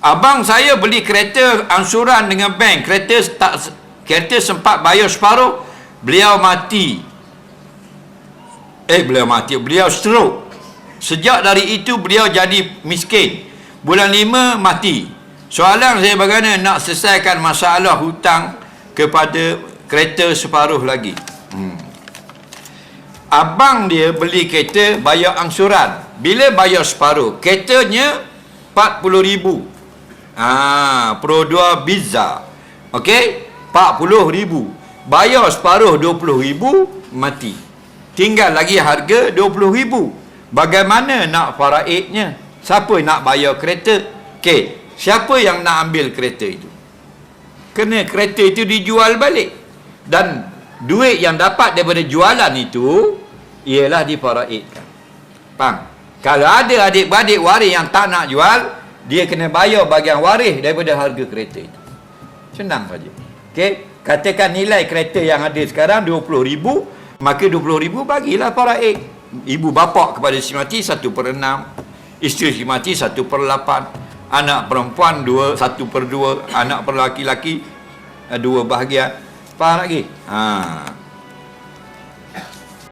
Abang saya beli kereta angsuran dengan bank. Kereta tak kereta sempat bayar separuh, beliau mati. Eh, beliau mati. Beliau stroke. Sejak dari itu beliau jadi miskin. Bulan lima mati. Soalan saya bagaimana nak selesaikan masalah hutang kepada kereta separuh lagi. Hmm. Abang dia beli kereta bayar angsuran. Bila bayar separuh, keretanya 40 ribu. Ah, Pro 2 Bizza. Okey? 40 ribu. Bayar separuh 20 ribu, mati. Tinggal lagi harga 20 ribu. Bagaimana nak faraidnya? Siapa nak bayar kereta? Okey, siapa yang nak ambil kereta itu? Kena kereta itu dijual balik. Dan duit yang dapat daripada jualan itu, ialah difaraidkan. Faham? Kalau ada adik-beradik waris yang tak nak jual, dia kena bayar bagian waris daripada harga kereta itu. Senang saja. Okey, katakan nilai kereta yang ada sekarang RM20,000, maka RM20,000 bagilah faraid. Ibu bapa kepada si mati 1 per 6, isteri si mati 1 per 8, anak perempuan 2, 1 per 2, anak per laki-laki 2 bahagian. Faham lagi? Ha.